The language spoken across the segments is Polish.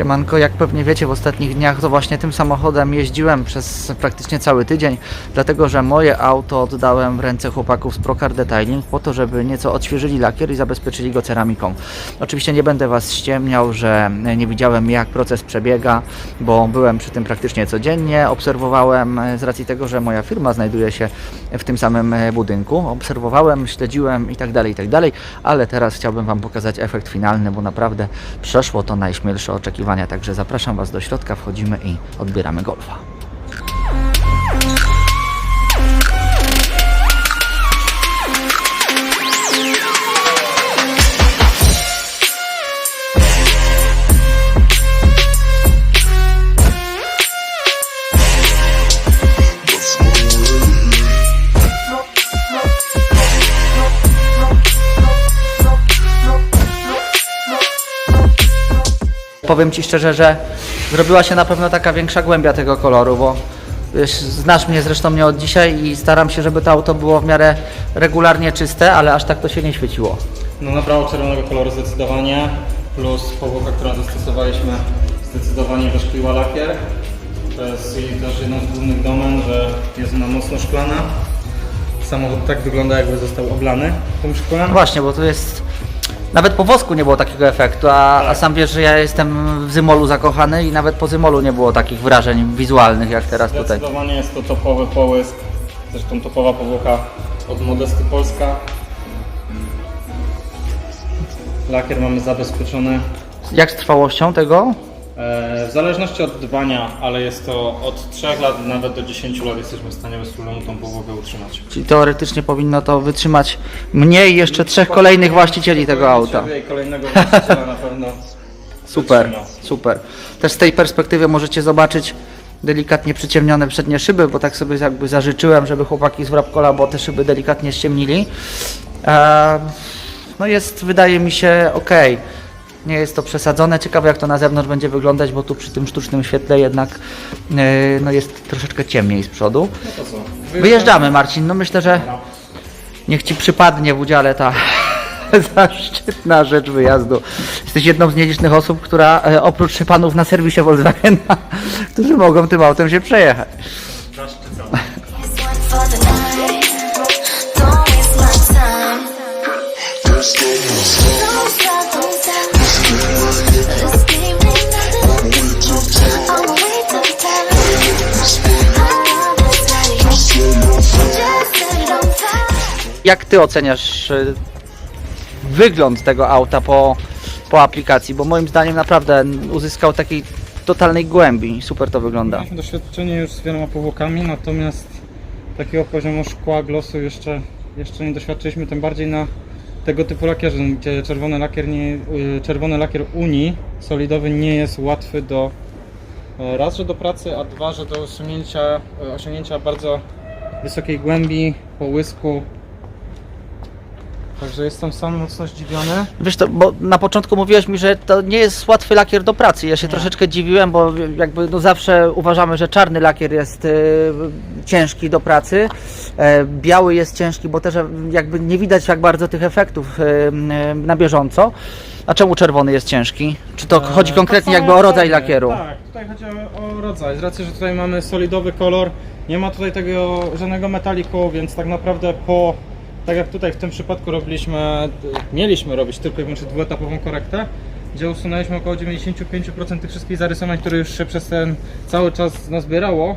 Siemanko, jak pewnie wiecie, w ostatnich dniach to właśnie tym samochodem jeździłem przez praktycznie cały tydzień, dlatego że moje auto oddałem w ręce chłopaków z Procar Detailing po to, żeby nieco odświeżyli lakier i zabezpieczyli go ceramiką. Oczywiście nie będę Was ściemniał, że nie widziałem jak proces przebiega, bo byłem przy tym praktycznie codziennie, obserwowałem e, z racji tego, że moja firma znajduje się w tym samym e, budynku, obserwowałem, śledziłem i tak tak ale teraz chciałbym Wam pokazać efekt finalny, bo naprawdę przeszło to najśmielsze oczekiwania, także zapraszam Was do środka, wchodzimy i odbieramy golfa. Powiem Ci szczerze, że zrobiła się na pewno taka większa głębia tego koloru, bo wiesz, znasz mnie zresztą nie od dzisiaj i staram się, żeby to auto było w miarę regularnie czyste, ale aż tak to się nie świeciło. No nabrało czerwonego koloru zdecydowanie, plus powłoka, którą zastosowaliśmy zdecydowanie wyszkliła lakier. To jest też jedną z głównych domen, że jest ona mocno szklana. Samochód tak wygląda jakby został oblany tym szkłem. No właśnie, bo tu jest... Nawet po wosku nie było takiego efektu, a, a sam wiesz, że ja jestem w Zymolu zakochany i nawet po Zymolu nie było takich wrażeń wizualnych jak teraz tutaj. Zdecydowanie jest to topowy połysk, zresztą topowa powłoka od Modesty Polska. Lakier mamy zabezpieczony Jak z trwałością tego? E, W zależności od dbania, ale jest to od 3 lat nawet do 10 lat jesteśmy w stanie bez problemu tą powłogę utrzymać. Czyli teoretycznie powinno to wytrzymać mnie i jeszcze trzech kolejnych właścicieli tego auta. I kolejnego właściciela na pewno. Super, super. Też z tej perspektywy możecie zobaczyć delikatnie przyciemnione przednie szyby, bo tak sobie jakby zażyczyłem, żeby chłopaki z Wrapkola, bo te szyby delikatnie ściemnili. Eee, no jest, wydaje mi się, ok. Nie jest to przesadzone. Ciekawe jak to na zewnątrz będzie wyglądać, bo tu przy tym sztucznym świetle jednak e, no jest troszeczkę ciemniej z przodu. No to co? Wyjeżdżamy Marcin, no myślę, że niech Ci przypadnie w udziale ta zaszczytna rzecz wyjazdu. Jesteś jedną z nielicznych osób, która e, oprócz panów na serwisie Volkswagena, którzy mogą tym autem się przejechać. Jak Ty oceniasz e, wygląd tego auta po, po aplikacji? Bo moim zdaniem naprawdę uzyskał takiej totalnej głębi. Super to wygląda. Mieliśmy doświadczenie już z wieloma powłokami, natomiast takiego poziomu szkła, glosu jeszcze, jeszcze nie doświadczyliśmy, tym bardziej na tego typu lakierze, gdzie czerwony lakier, nie, czerwony lakier Unii solidowy nie jest łatwy do e, raz, że do pracy, a dwa, że do osiągnięcia, e, osiągnięcia bardzo wysokiej głębi, połysku. Także jestem sam mocno zdziwiony. Wiesz to, bo na początku mówiłeś mi, że to nie jest łatwy lakier do pracy. Ja się troszeczkę dziwiłem, bo jakby no zawsze uważamy, że czarny lakier jest e, ciężki do pracy. E, biały jest ciężki, bo też e, jakby nie widać jak bardzo tych efektów e, m, na bieżąco. A czemu czerwony jest ciężki? Czy to chodzi E, konkretnie tak jakby o rodzaj lakieru? Tak, tutaj chodzi o, o rodzaj. Z racji, że tutaj mamy solidowy kolor, nie ma tutaj tego żadnego metaliku, więc tak naprawdę po, tak jak tutaj w tym przypadku robiliśmy, mieliśmy robić tylko i wyłącznie dwuetapową korektę, gdzie usunęliśmy około 95% tych wszystkich zarysowań, które już się przez ten cały czas nazbierało.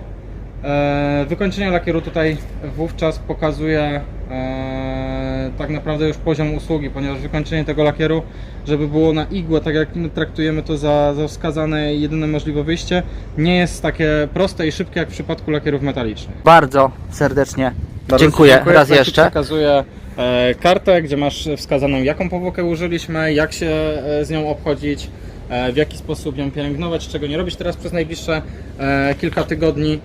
E, wykończenie lakieru tutaj wówczas pokazuje e, tak naprawdę już poziom usługi, ponieważ wykończenie tego lakieru, żeby było na igłę, tak jak my traktujemy to za, za wskazane jedyne możliwe wyjście, nie jest takie proste i szybkie jak w przypadku lakierów metalicznych. Bardzo serdecznie Bardzo dziękuję, dziękuję. raz jeszcze. Przekazuję e, kartę, gdzie masz wskazaną jaką powłokę użyliśmy, jak się e, z nią obchodzić, e, w jaki sposób ją pielęgnować, czego nie robić teraz przez najbliższe e, kilka tygodni.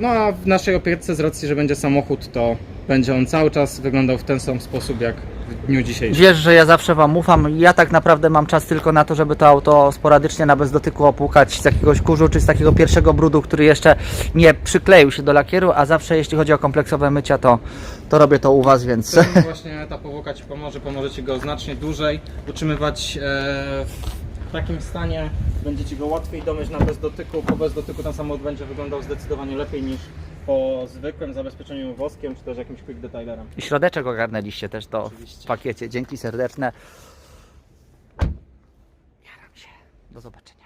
No a w naszej opiece z racji, że będzie samochód, to będzie on cały czas wyglądał w ten sam sposób jak w dniu dzisiejszym. Wiesz, że ja zawsze Wam ufam. Ja tak naprawdę mam czas tylko na to, żeby to auto sporadycznie na bez dotyku opłukać z jakiegoś kurzu, czy z takiego pierwszego brudu, który jeszcze nie przykleił się do lakieru, a zawsze jeśli chodzi o kompleksowe mycia, to, to robię to u Was, więc... Właśnie ta powłoka Ci pomoże, pomoże Ci go znacznie dłużej utrzymywać e, w takim stanie, Będziecie go łatwiej domyć na bez dotyku. Po bez dotyku ten samochód będzie wyglądał zdecydowanie lepiej niż po zwykłym zabezpieczeniu woskiem, czy też jakimś quick detailerem. I środeczek ogarnęliście też to Oczywiście. w pakiecie. Dzięki serdeczne. Jaram się. Do zobaczenia.